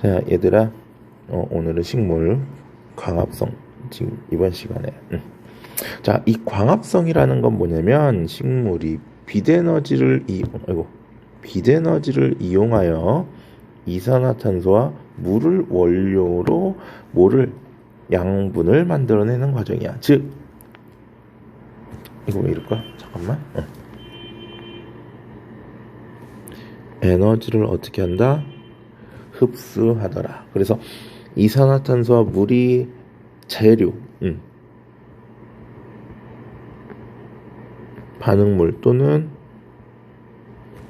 자, 얘들아, 어, 오늘은 식물 광합성 지금 이번 시간에. 음. 자, 이 광합성이라는 건 뭐냐면 식물이 빛에너지를 이 아이고 빛에너지를 이용하여 이산화탄소와 물을 원료로 뭐를 양분을 만들어내는 과정이야. 즉 이거 왜 이럴까? 잠깐만. 어. 에너지를 어떻게 한다? 흡수하더라. 그래서 이산화탄소와 물이 재료, 음. 반응물 또는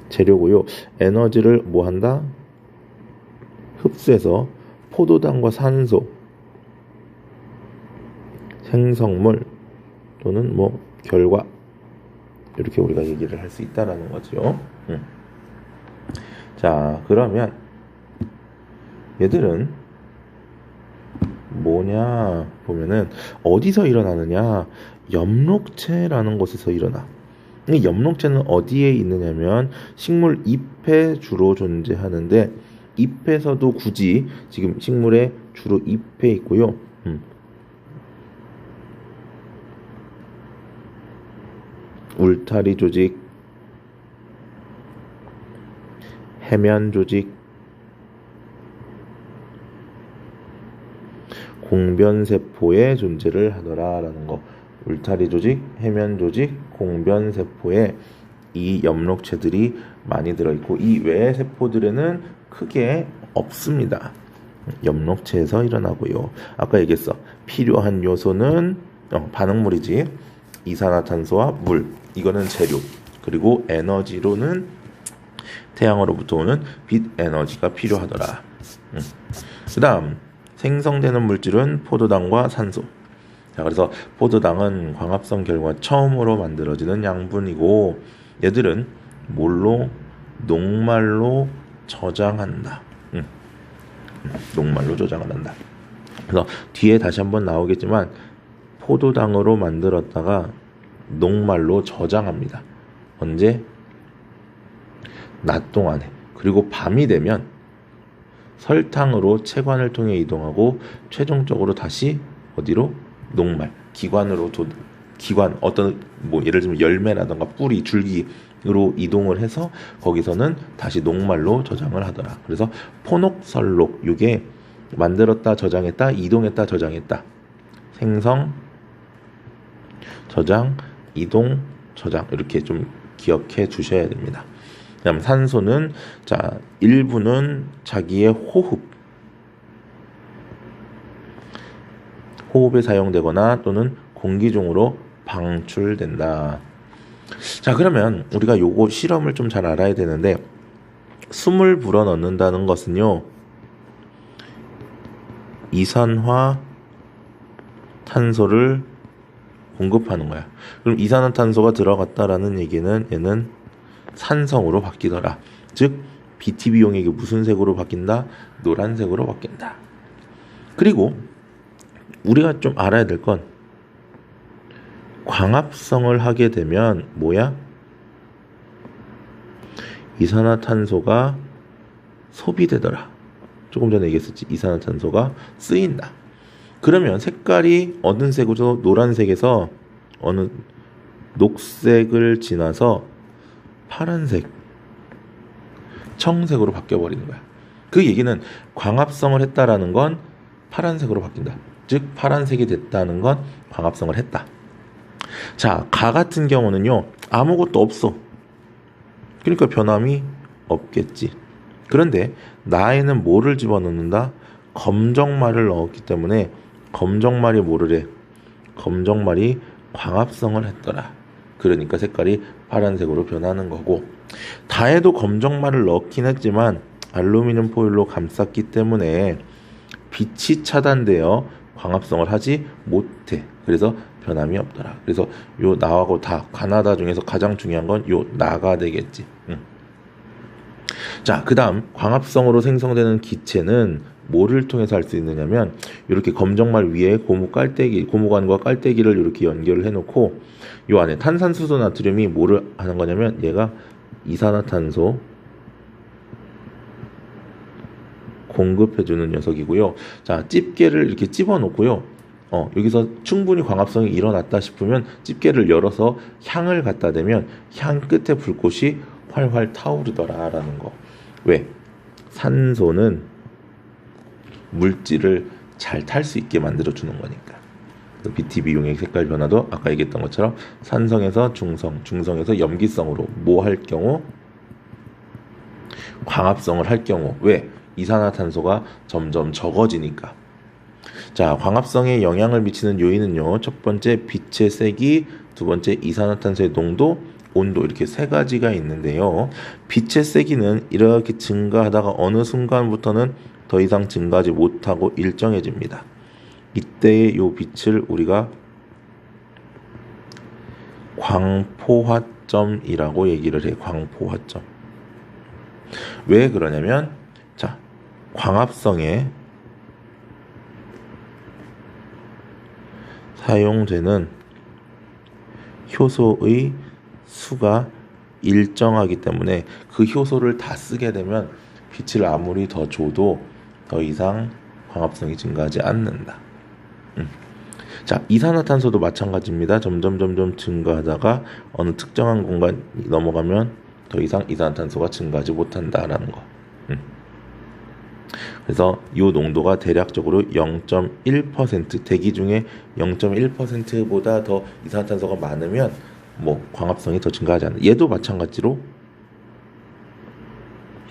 재료고요. 에너지를 뭐 한다? 흡수해서 포도당과 산소, 생성물 또는 뭐 결과 이렇게 우리가 얘기를 할 수 있다라는 거죠. 음. 자, 그러면 얘들은 뭐냐 보면은 어디서 일어나느냐 엽록체라는 곳에서 일어나. 이 엽록체는 어디에 있느냐면 식물 잎에 주로 존재하는데 잎에서도 굳이 지금 식물에 주로 잎에 있고요. 음. 울타리 조직, 해면 조직, 공변세포의 존재를 하더라라는 거. 울타리 조직, 해면 조직, 공변세포에 이 엽록체들이 많이 들어있고 이 외의 세포들에는 크게 없습니다. 엽록체에서 일어나고요. 아까 얘기했어. 필요한 요소는 어, 반응물이지. 이산화탄소와 물. 이거는 재료. 그리고 에너지로는 태양으로부터 오는 빛 에너지가 필요하더라. 음. 그 다음 생성되는 물질은 포도당과 산소. 자, 그래서 포도당은 광합성 결과 처음으로 만들어지는 양분이고 얘들은 뭘로 녹말로 저장한다. 음. 녹말로 저장을 한다. 그래서 뒤에 다시 한번 나오겠지만 포도당으로 만들었다가 녹말로 저장합니다. 언제? 낮 동안에. 그리고 밤이 되면 설탕으로 체관을 통해 이동하고 최종적으로 다시 어디로? 녹말, 기관으로 도, 기관 어떤 뭐 예를 들면 열매라든가 뿌리, 줄기로 이동을 해서 거기서는 다시 녹말로 저장을 하더라. 그래서 포녹설록 이게 만들었다 저장했다 이동했다 저장했다 생성 저장 이동 저장 이렇게 좀 기억해 주셔야 됩니다. 그다음 산소는 자 일부는 자기의 호흡 호흡에 사용되거나 또는 공기 중으로 방출된다. 자 그러면 우리가 요거 실험을 좀 잘 알아야 되는데 숨을 불어 넣는다는 것은요 이산화 탄소를 공급하는 거야. 그럼 이산화탄소가 들어갔다라는 얘기는 얘는 산성으로 바뀌더라. 즉 BTB용액이 무슨 색으로 바뀐다? 노란색으로 바뀐다. 그리고 우리가 좀 알아야 될 건 광합성을 하게 되면 뭐야? 이산화탄소가 소비되더라. 조금 전에 얘기했었지. 이산화탄소가 쓰인다. 그러면 색깔이 어느 색으로 노란색에서 어느 녹색을 지나서 파란색, 청색으로 바뀌어 버리는 거야. 그 얘기는 광합성을 했다라는 건 파란색으로 바뀐다. 즉 파란색이 됐다는 건 광합성을 했다. 자, 가 같은 경우는요. 아무것도 없어. 그러니까 변함이 없겠지. 그런데 나에는 뭐를 집어넣는다? 검정말을 넣었기 때문에 검정말이 뭐를 해? 검정말이 광합성을 했더라. 그러니까 색깔이 파란색으로 변하는 거고 다에도 검정말을 넣긴 했지만 알루미늄 포일로 감쌌기 때문에 빛이 차단되어 광합성을 하지 못해. 그래서 변함이 없더라. 그래서 요 나하고 다 가나다 중에서 가장 중요한 건 요 나가 되겠지. 응. 자, 그다음 광합성으로 생성되는 기체는 뭐를 통해서 할 수 있느냐면 이렇게 검정말 위에 고무 깔때기, 고무관과 깔때기를 이렇게 연결을 해놓고 요 안에 탄산수소 나트륨이 뭐를 하는 거냐면 얘가 이산화탄소 공급해주는 녀석이고요. 자, 집게를 이렇게 집어놓고요. 어, 여기서 충분히 광합성이 일어났다 싶으면 집게를 열어서 향을 갖다 대면 향 끝에 불꽃이 활활 타오르더라라는 거. 왜? 산소는 물질을 잘 탈 수 있게 만들어 주는 거니까. BTB 용액 색깔 변화도 아까 얘기했던 것처럼 산성에서 중성, 중성에서 염기성으로 뭐 할 경우? 광합성을 할 경우. 왜? 이산화탄소가 점점 적어지니까. 자 광합성에 영향을 미치는 요인은요. 첫 번째 빛의 세기 두 번째 이산화탄소의 농도 온도. 이렇게 세 가지가 있는데요. 빛의 세기는 이렇게 증가하다가 어느 순간부터는 더 이상 증가하지 못하고 일정해집니다. 이때의 요 빛을 우리가 광포화점이라고 얘기를 해요 광포화점. 왜 그러냐면 자 광합성에 사용되는 효소의 수가 일정하기 때문에 그 효소를 다 쓰게 되면 빛을 아무리 더 줘도 더 이상 광합성이 증가하지 않는다. 음. 자, 이산화탄소도 마찬가지입니다. 점점 점점 증가하다가 어느 특정한 공간이 넘어가면 더 이상 이산화탄소가 증가하지 못한다라는 거. 음. 그래서 이 농도가 대략적으로 0.1% 대기 중에 0.1%보다 더 이산화탄소가 많으면 뭐 광합성이 더 증가하지 않는. 얘도 마찬가지로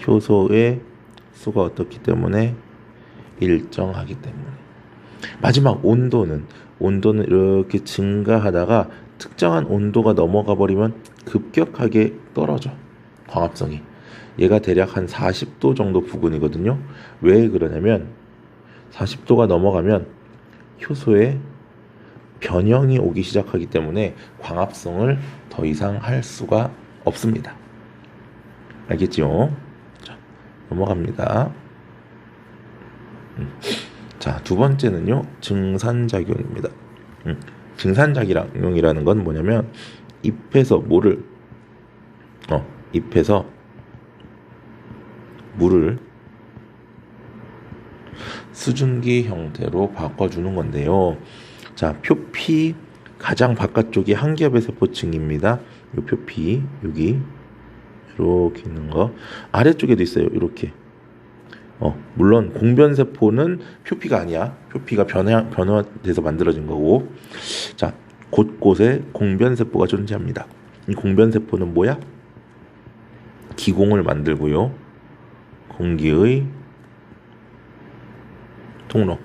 효소의 수가 어떻기 때문에 일정하기 때문에. 마지막 온도는 온도는 이렇게 증가하다가 특정한 온도가 넘어가 버리면 급격하게 떨어져. 광합성이. 얘가 대략 한 40도 정도 부근이거든요. 왜 그러냐면 40도가 넘어가면 효소에 변형이 오기 시작하기 때문에 광합성을 더 이상 할 수가 없습니다. 알겠죠? 자, 넘어갑니다 음. 자, 두 번째는요, 증산작용입니다. 음, 증산작용이라는 건 뭐냐면, 잎에서 물을, 어, 잎에서 물을 수증기 형태로 바꿔주는 건데요. 자, 표피 가장 바깥쪽이 한 겹의 세포층입니다. 이 표피, 여기, 이렇게 있는 거. 아래쪽에도 있어요. 이렇게. 어, 물론 공변 세포는 표피가 아니야. 표피가 변화, 변화돼서 만들어진 거고. 자, 곳곳에 공변 세포가 존재합니다. 이 공변 세포는 뭐야? 기공을 만들고요. 공기의 통로.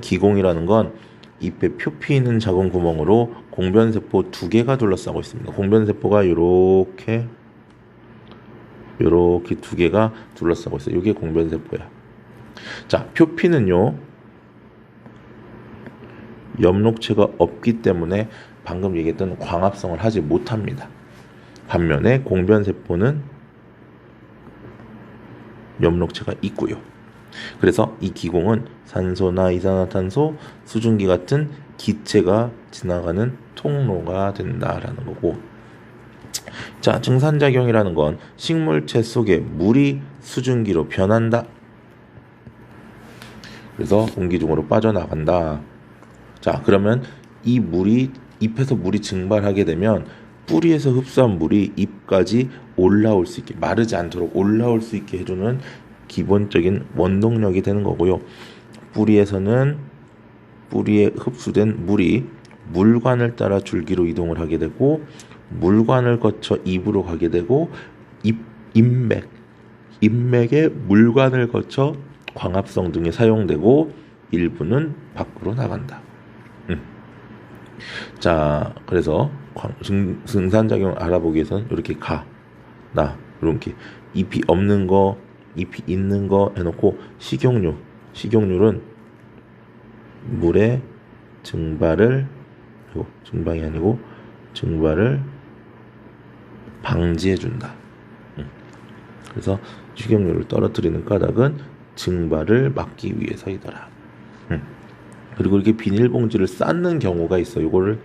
기공이라는 건 잎에 표피 있는 작은 구멍으로 공변 세포 두 개가 둘러싸고 있습니다. 공변 세포가 이렇게 이렇게 두 개가 둘러싸고 있어요. 이게 공변세포야. 자, 표피는요. 엽록체가 없기 때문에 방금 얘기했던 광합성을 하지 못합니다. 반면에 공변세포는 엽록체가 있고요. 그래서 이 기공은 산소나 이산화탄소, 수증기 같은 기체가 지나가는 통로가 된다라는 거고 자, 증산작용이라는 건 식물체 속에 물이 수증기로 변한다. 그래서 공기 중으로 빠져나간다. 자, 그러면 이 물이 잎에서 물이 증발하게 되면 뿌리에서 흡수한 물이 잎까지 올라올 수 있게 마르지 않도록 올라올 수 있게 해주는 기본적인 원동력이 되는 거고요. 뿌리에서는 뿌리에 흡수된 물이 물관을 따라 줄기로 이동을 하게 되고 물관을 거쳐 입으로 가게 되고 입, 인맥, 인맥의 물관을 거쳐 광합성 등에 사용되고 일부는 밖으로 나간다. 음. 자, 그래서 증, 증산작용을 알아보기 위해서는 이렇게 가, 나, 이렇게 잎이 없는 거, 잎이 있는 거 해놓고 식용유, 식용유는 물의 증발을, 증방이 아니고 증발을 방지해준다. 음. 그래서 식용유를 떨어뜨리는 까닭은 증발을 막기 위해서이더라. 음. 그리고 이렇게 비닐봉지를 쌓는 경우가 있어. 요거를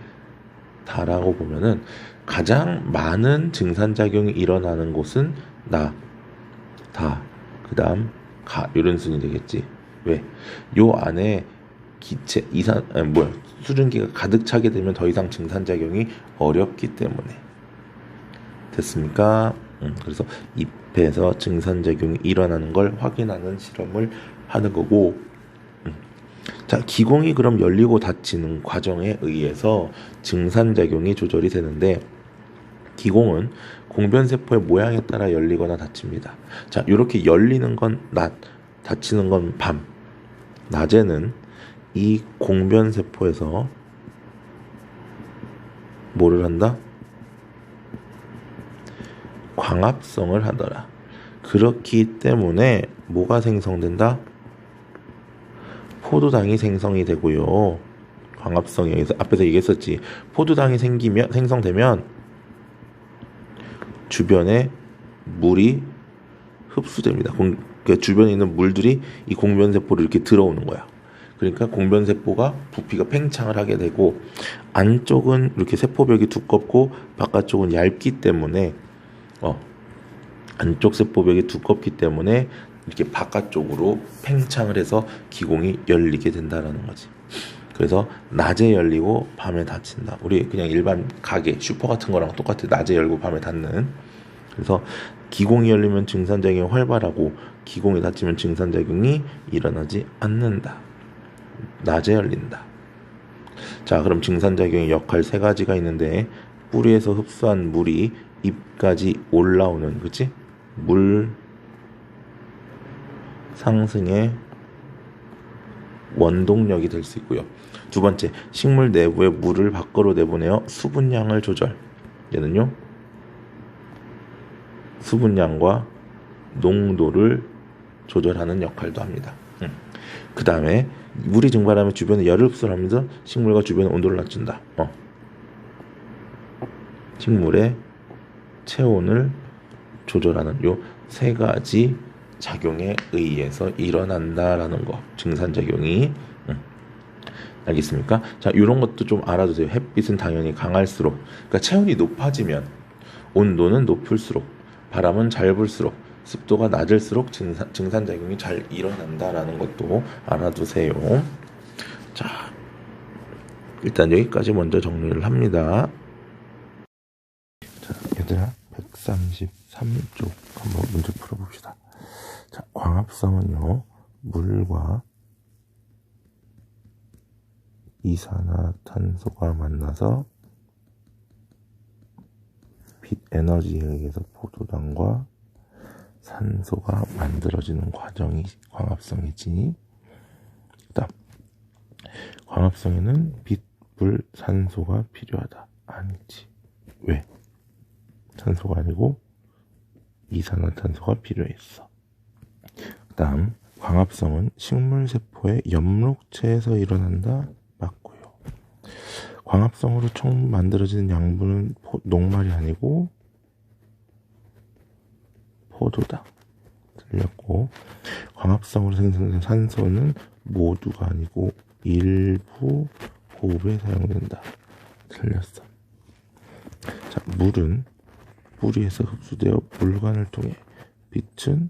다라고 보면은 가장 많은 증산작용이 일어나는 곳은 나, 다, 그 다음 가 이런 순이 되겠지. 왜? 요 안에 기체 이산 아니, 뭐야 수증기가 가득 차게 되면 더 이상 증산 작용이 어렵기 때문에 됐습니까? 음, 그래서 잎에서 증산 작용이 일어나는 걸 확인하는 실험을 하는 거고. 음. 자, 기공이 그럼 열리고 닫히는 과정에 의해서 증산 작용이 조절이 되는데 기공은 공변세포의 모양에 따라 열리거나 닫힙니다. 자, 이렇게 열리는 건 낮, 닫히는 건 밤. 낮에는 이 공변세포에서 뭐를 한다? 광합성을 하더라. 그렇기 때문에 뭐가 생성된다? 포도당이 생성이 되고요. 광합성에 의해서 앞에서 얘기했었지. 포도당이 생기면 생성되면 주변에 물이 흡수됩니다. 공, 그 주변에 있는 물들이 이 공변세포로 이렇게 들어오는 거야. 그러니까 공변세포가 부피가 팽창을 하게 되고 안쪽은 이렇게 세포벽이 두껍고 바깥쪽은 얇기 때문에 어, 안쪽 세포벽이 두껍기 때문에 이렇게 바깥쪽으로 팽창을 해서 기공이 열리게 된다라는 거지. 그래서 낮에 열리고 밤에 닫힌다. 우리 그냥 일반 가게, 슈퍼 같은 거랑 똑같아. 낮에 열고 밤에 닫는. 그래서 기공이 열리면 증산작용이 활발하고 기공이 닫히면 증산작용이 일어나지 않는다. 낮에 열린다. 자, 그럼 증산작용의 역할 세 가지가 있는데 뿌리에서 흡수한 물이 잎까지 올라오는 그치? 물 상승의 원동력이 될 수 있고요. 두 번째, 식물 내부의 물을 밖으로 내보내어 수분량을 조절. 얘는요, 수분량과 농도를 조절하는 역할도 합니다. 음. 그 다음에 물이 증발하면 주변에 열을 흡수를 하면서 식물과 주변의 온도를 낮춘다. 어. 식물의 체온을 조절하는 요 세 가지 작용에 의해서 일어난다라는 거 증산 작용이 음. 알겠습니까? 자 이런 것도 좀 알아두세요. 햇빛은 당연히 강할수록 그러니까 체온이 높아지면 온도는 높을수록 바람은 잘 불수록 습도가 낮을수록 증산, 증산 작용이 잘 일어난다라는 것도 알아두세요. 자 일단 여기까지 먼저 정리를 합니다. 자 얘들아 133쪽 한번 문제 풀어봅시다. 자, 광합성은요, 물과 이산화탄소가 만나서 빛 에너지에 의해서 포도당과 산소가 만들어지는 과정이 광합성이지. 그다음 광합성에는 빛, 불, 산소가 필요하다. 아니지. 왜? 산소가 아니고 이산화탄소가 필요했어. 다음 광합성은 식물세포의 엽록체에서 일어난다. 맞고요. 광합성으로 총 만들어지는 양분은 포, 녹말이 아니고 포도다. 틀렸고 광합성으로 생성된 산소는 모두가 아니고 일부 호흡에 사용된다. 틀렸어. 자, 물은 뿌리에서 흡수되어 물관을 통해 빛은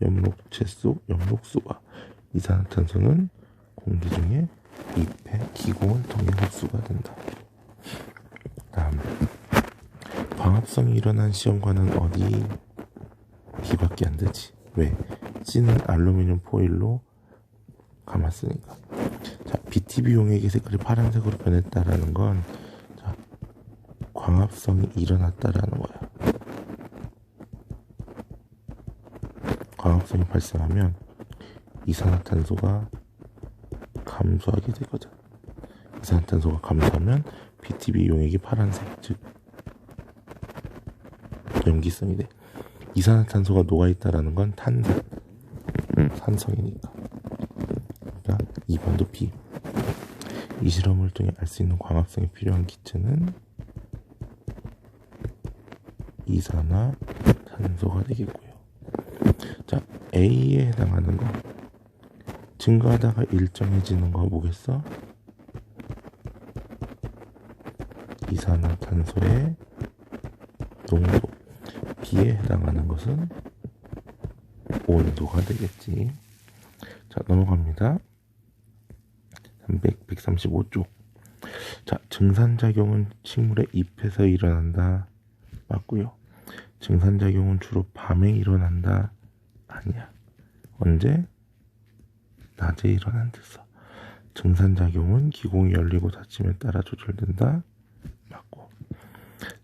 엽록체 속 엽록수와 이산화탄소는 공기 중에 잎의 기공을 통해 흡수가 된다. 다음 광합성이 일어난 시험관은 어디 기밖에 안 되지. 왜? 찌는 알루미늄 포일로 감았으니까. 자, BTB 용액의 색깔이 파란색으로 변했다라는 건 자, 광합성이 일어났다라는 거야. 광합성이 발생하면 이산화탄소가 감소하게 되거든. 이산화탄소가 감소하면 BTB 용액이 파란색, 즉 염기성이 돼. 이산화탄소가 녹아있다라는 건 탄산, 산성이니까. 그러니까 2번도 B. 이 실험을 통해 알 수 있는 광합성이 필요한 기체는 이산화탄소가 되겠고요. 자, A에 해당하는 거. 증가하다가 일정해지는 거 뭐겠어? 이산화탄소의 농도. B에 해당하는 것은 온도가 되겠지. 자, 넘어갑니다. 300, 135쪽. 자, 증산작용은 식물의 잎에서 일어난다. 맞고요. 증산작용은 주로 밤에 일어난다. 아니야. 언제? 낮에 일어난댔어. 증산작용은 기공이 열리고 닫힘에 따라 조절된다. 맞고.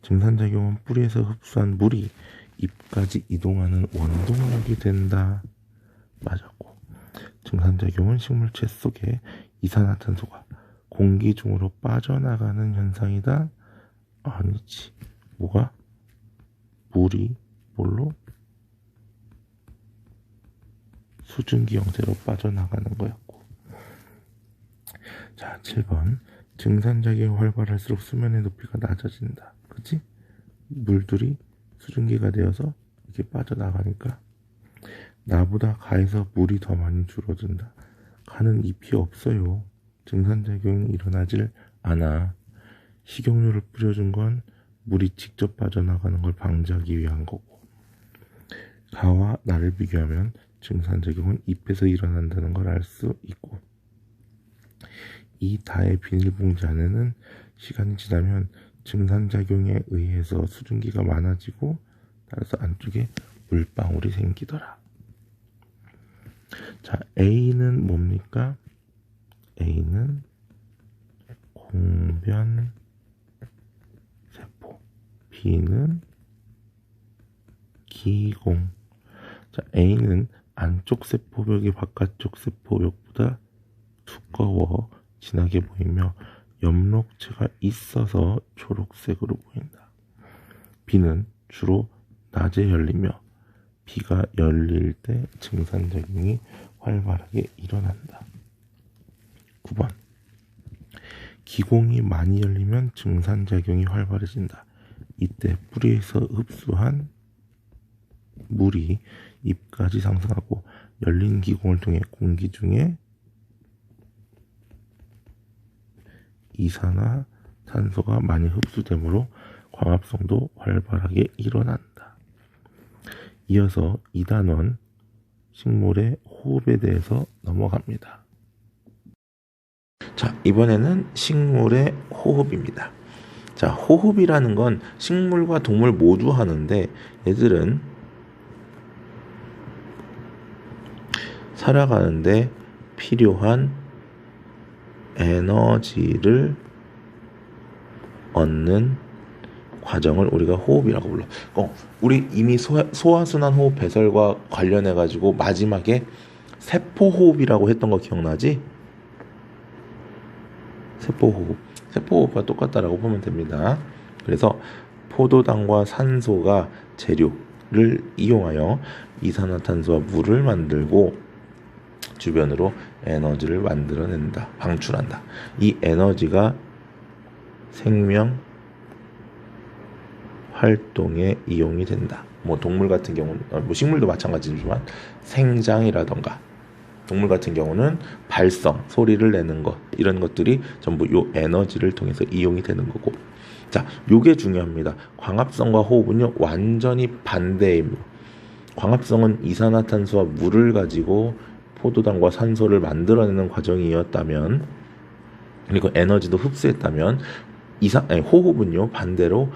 증산작용은 뿌리에서 흡수한 물이 잎까지 이동하는 원동력이 된다. 맞았고. 증산작용은 식물체 속에 이산화탄소가 공기 중으로 빠져나가는 현상이다. 아니지. 뭐가? 물이 뭘로? 수증기 형태로 빠져나가는 거였고. 자, 7번. 증산작용이 활발할수록 수면의 높이가 낮아진다. 그치? 물들이 수증기가 되어서 이렇게 빠져나가니까 나보다 가에서 물이 더 많이 줄어든다. 가는 잎이 없어요. 증산작용이 일어나질 않아. 식용유를 뿌려준 건 물이 직접 빠져나가는 걸 방지하기 위한 거고. 가와 나를 비교하면 증산작용은 잎에서 일어난다는 걸 알 수 있고. 이 다의 비닐봉지 안에는 시간이 지나면 증산작용에 의해서 수증기가 많아지고 따라서 안쪽에 물방울이 생기더라. 자, A는 뭡니까? A는 공변 세포. B는 기공. 자, A는 안쪽 세포벽이 바깥쪽 세포벽보다 두꺼워 진하게 보이며 엽록체가 있어서 초록색으로 보인다. B는 주로 낮에 열리며 비가 열릴 때 증산 작용이 활발하게 일어난다. 9번. 기공이 많이 열리면 증산 작용이 활발해진다. 이때 뿌리에서 흡수한 물이 잎까지 상승하고 열린 기공을 통해 공기 중에 이산화 탄소가 많이 흡수되므로 광합성도 활발하게 일어난다. 이어서 2단원 식물의 호흡에 대해서 넘어갑니다. 자, 이번에는 식물의 호흡입니다. 자, 호흡이라는 건 식물과 동물 모두 하는데 얘들은 살아가는데 필요한 에너지를 얻는 과정을 우리가 호흡이라고 불러. 어, 우리 이미 소화, 소화 순환 호흡 배설과 관련해 가지고 마지막에 세포 호흡이라고 했던 거 기억나지? 세포 호흡. 세포 호흡과 똑같다라고 보면 됩니다. 그래서 포도당과 산소가 재료를 이용하여 이산화탄소와 물을 만들고 주변으로 에너지를 만들어낸다. 방출한다. 이 에너지가 생명 활동에 이용이 된다. 뭐 동물 같은 경우는 어, 뭐 식물도 마찬가지지만 생장이라던가 동물 같은 경우는 발성, 소리를 내는 것 이런 것들이 전부 요 에너지를 통해서 이용이 되는 거고. 자, 요게 중요합니다. 광합성과 호흡은요 완전히 반대입니다. 광합성은 이산화탄소와 물을 가지고 포도당과 산소를 만들어내는 과정이었다면 그리고 에너지도 흡수했다면 이산 아니, 호흡은요 반대로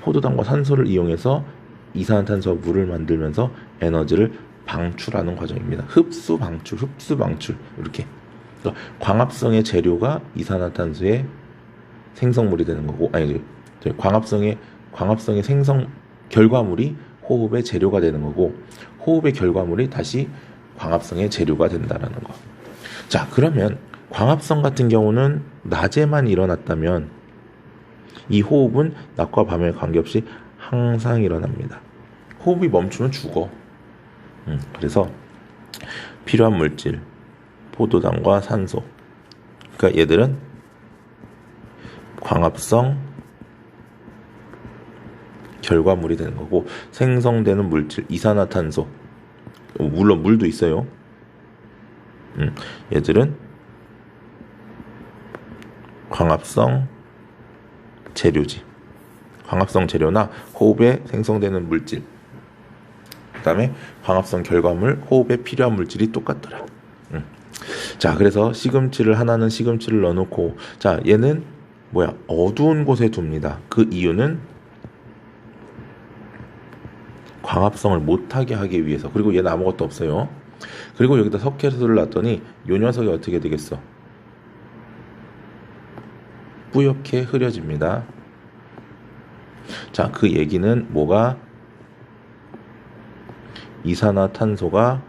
포도당과 산소를 이용해서 이산화탄소와 물을 만들면서 에너지를 방출하는 과정입니다. 흡수 방출, 흡수 방출 이렇게 그러니까 광합성의 재료가 이산화탄소의 생성물이 되는 거고 아니 광합성의 광합성의 생성 결과물이 호흡의 재료가 되는 거고 호흡의 결과물이 다시 광합성의 재료가 된다라는 거. 자, 그러면 광합성 같은 경우는 낮에만 일어났다면 이 호흡은 낮과 밤에 관계없이 항상 일어납니다. 호흡이 멈추면 죽어. 음, 그래서 필요한 물질, 포도당과 산소. 그러니까 얘들은 광합성 결과물이 되는 거고 생성되는 물질, 이산화탄소. 물론 물도 있어요. 음, 얘들은 광합성 재료지. 광합성 재료나 호흡에 생성되는 물질. 그다음에 광합성 결과물 호흡에 필요한 물질이 똑같더라. 음. 자, 그래서 시금치를 하나는 시금치를 넣어놓고 자 얘는 뭐야 어두운 곳에 둡니다. 그 이유는 광합성을 못하게 하기 위해서 그리고 얘는 아무것도 없어요. 그리고 여기다 석회수를 놨더니 요 녀석이 어떻게 되겠어? 뿌옇게 흐려집니다. 자, 그 얘기는 뭐가 이산화탄소가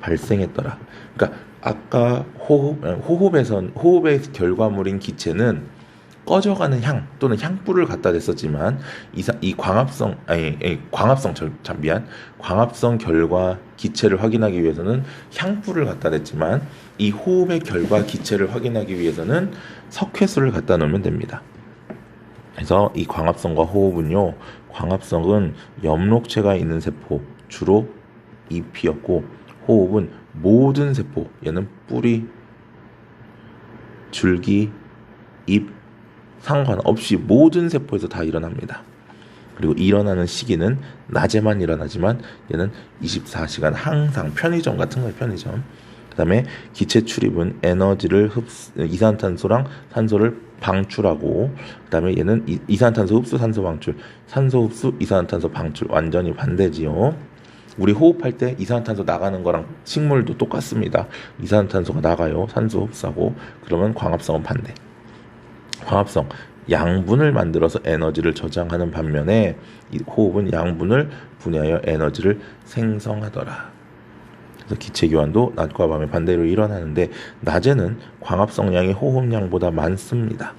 발생했더라. 그러니까 아까 호흡 호흡에선 호흡의 결과물인 기체는 꺼져가는 향 또는 향불을 갖다 댔었지만 이사, 이 광합성 아니, 아니 광합성 참 미안 광합성 결과 기체를 확인하기 위해서는 향불을 갖다 댔지만 이 호흡의 결과 기체를 확인하기 위해서는 석회수를 갖다 놓으면 됩니다. 그래서 이 광합성과 호흡은요 광합성은 엽록체가 있는 세포 주로 잎이었고 호흡은 모든 세포 얘는 뿌리 줄기 잎 상관없이 모든 세포에서 다 일어납니다. 그리고 일어나는 시기는 낮에만 일어나지만 얘는 24시간 항상 편의점 같은 거예요, 편의점. 그다음에 기체 출입은 에너지를 흡수, 이산탄소랑 산소를 방출하고 그다음에 얘는 이산탄소 흡수, 산소 방출, 산소 흡수, 이산탄소 방출 완전히 반대지요. 우리 호흡할 때 이산화탄소 나가는 거랑 식물도 똑같습니다. 이산화탄소가 나가요. 산소 흡수하고 그러면 광합성은 반대. 광합성 양분을 만들어서 에너지를 저장하는 반면에 이 호흡은 양분을 분해하여 에너지를 생성하더라. 그래서 기체 교환도 낮과 밤의 반대로 일어나는데 낮에는 광합 성량이 호흡량보다 많습니다.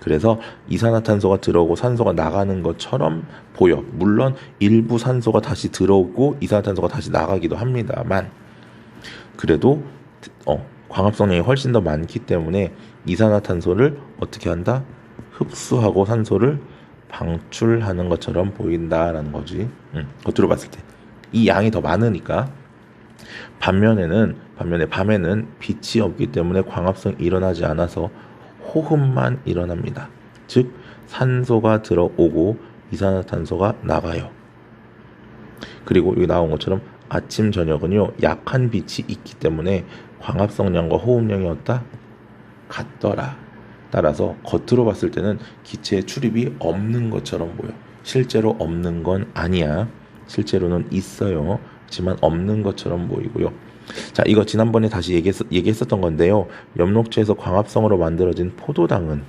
그래서 이산화탄소가 들어오고 산소가 나가는 것처럼 보여. 물론 일부 산소가 다시 들어오고 이산화탄소가 다시 나가기도 합니다만 그래도 어, 광합성량이 훨씬 더 많기 때문에 이산화탄소를 어떻게 한다? 흡수하고 산소를 방출하는 것처럼 보인다라는 거지. 응, 겉으로 봤을 때. 이 양이 더 많으니까. 반면에는, 반면에 밤에는 빛이 없기 때문에 광합성이 일어나지 않아서 호흡만 일어납니다. 즉, 산소가 들어오고 이산화탄소가 나가요. 그리고 여기 나온 것처럼 아침, 저녁은요, 약한 빛이 있기 때문에 광합성량과 호흡량이 어다 같더라. 따라서 겉으로 봤을 때는 기체의 출입이 없는 것처럼 보여. 실제로 없는 건 아니야. 실제로는 있어요. 하지만 없는 것처럼 보이고요. 자, 이거 지난번에 다시 얘기했, 얘기했었던 건데요. 엽록체에서 광합성으로 만들어진 포도당은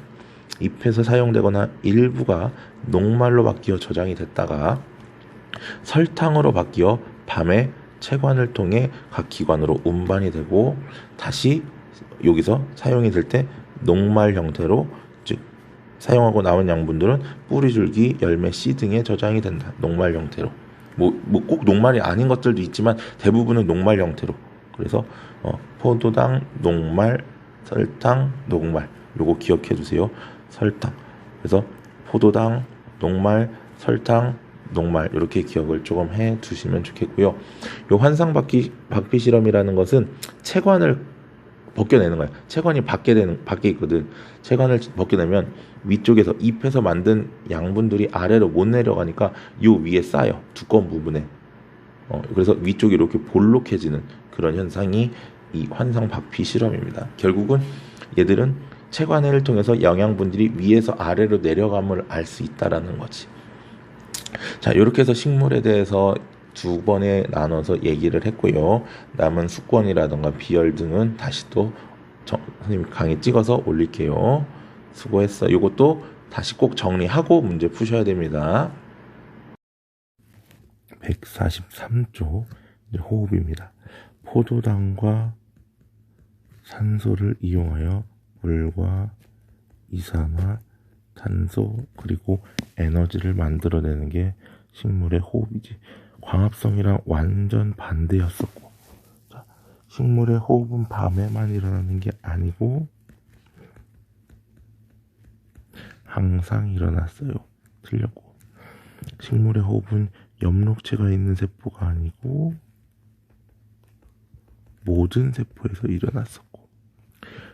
잎에서 사용되거나 일부가 녹말로 바뀌어 저장이 됐다가 설탕으로 바뀌어 밤에 체관을 통해 각 기관으로 운반이 되고 다시 여기서 사용이 될 때 녹말 형태로 즉 사용하고 나온 양분들은 뿌리 줄기, 열매, 씨 등에 저장이 된다. 녹말 형태로. 뭐뭐꼭 녹말이 아닌 것들도 있지만 대부분은 녹말 형태로. 그래서 어, 포도당, 녹말, 설탕, 녹말. 요거 기억해 두세요. 설탕. 그래서 포도당, 녹말, 설탕, 녹말 이렇게 기억을 조금 해 두시면 좋겠고요. 요 환상 박피 실험이라는 것은 체관을 벗겨내는 거야. 체관이 밖에 되는 밖에 있거든. 체관을 벗겨내면 위쪽에서 잎에서 만든 양분들이 아래로 못 내려가니까 요 위에 쌓여 두꺼운 부분에. 어, 그래서 위쪽이 이렇게 볼록해지는 그런 현상이 이 환상 박피 실험입니다. 결국은 얘들은 체관을 통해서 영양분들이 위에서 아래로 내려감을 알 수 있다라는 거지. 자, 이렇게 해서 식물에 대해서 두 번에 나눠서 얘기를 했고요. 남은 수권이라던가 비열 등은 다시 또 선생님 강의 찍어서 올릴게요. 수고했어. 이것도 다시 꼭 정리하고 문제 푸셔야 됩니다. 143조 호흡입니다. 포도당과 산소를 이용하여 물과 이산화, 탄소 그리고 에너지를 만들어내는 게 식물의 호흡이지. 광합성이랑 완전 반대였었고 자, 식물의 호흡은 밤에만 일어나는 게 아니고 항상 일어났어요. 틀렸고 식물의 호흡은 엽록체가 있는 세포가 아니고 모든 세포에서 일어났었고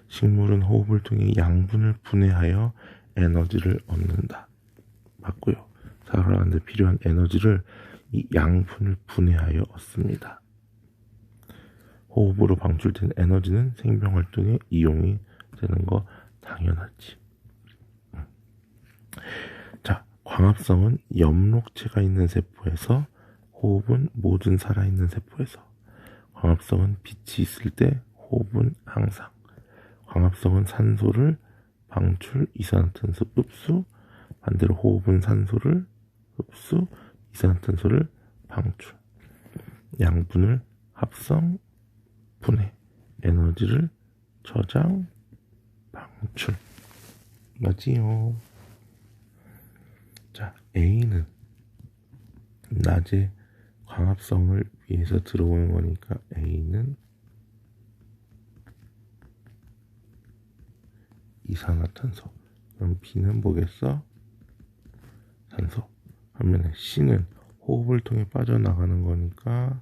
식물은 호흡을 통해 양분을 분해하여 에너지를 얻는다. 맞고요. 살아가는데 필요한 에너지를 이 양분을 분해하여 얻습니다. 호흡으로 방출된 에너지는 생명 활동에 이용이 되는 거 당연하지. 자, 광합성은 염록체가 있는 세포에서 호흡은 모든 살아있는 세포에서 광합성은 빛이 있을 때 호흡은 항상 광합성은 산소를 방출 이산화탄소 흡수 반대로 호흡은 산소를 흡수 이산화탄소를 방출 양분을 합성 분해 에너지를 저장 방출. 맞지요? 자 A는 낮에 광합성을 위해서 들어오는 거니까 A는 이산화탄소. 그럼 B는 뭐겠어? 산소 반면에 C는 호흡을 통해 빠져나가는 거니까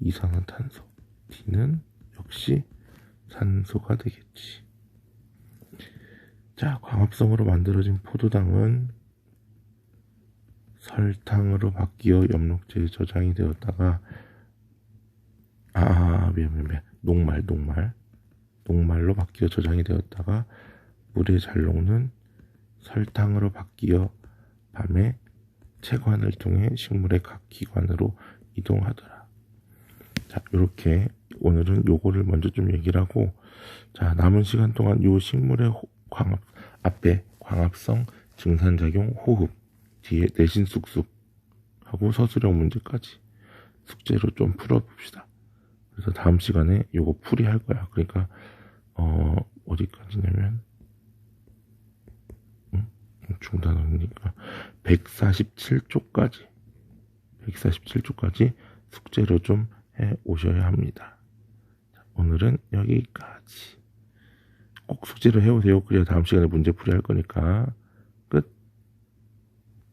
이산화탄소 D는 역시 산소가 되겠지. 자 광합성으로 만들어진 포도당은 설탕으로 바뀌어 엽록체에 저장이 되었다가 아 미안 미안 미안. 녹말 녹말. 녹말로 바뀌어 저장이 되었다가 물에 잘 녹는 설탕으로 바뀌어 밤에 체관을 통해 식물의 각 기관으로 이동하더라. 자, 이렇게 오늘은 요거를 먼저 좀 얘기를 하고 자, 남은 시간 동안 요 식물의 광합 앞에 광합성 증산작용 호흡 뒤에 내신 쑥쑥 하고 서술형 문제까지 숙제로 좀 풀어봅시다. 그래서 다음 시간에 요거 풀이 할 거야. 그러니까 어 어디까지냐면 응? 중단하니까 147쪽까지 147쪽까지 숙제로 좀 해 오셔야 합니다. 자, 오늘은 여기까지 꼭 숙제를 해오세요. 그래야 다음 시간에 문제 풀이 할 거니까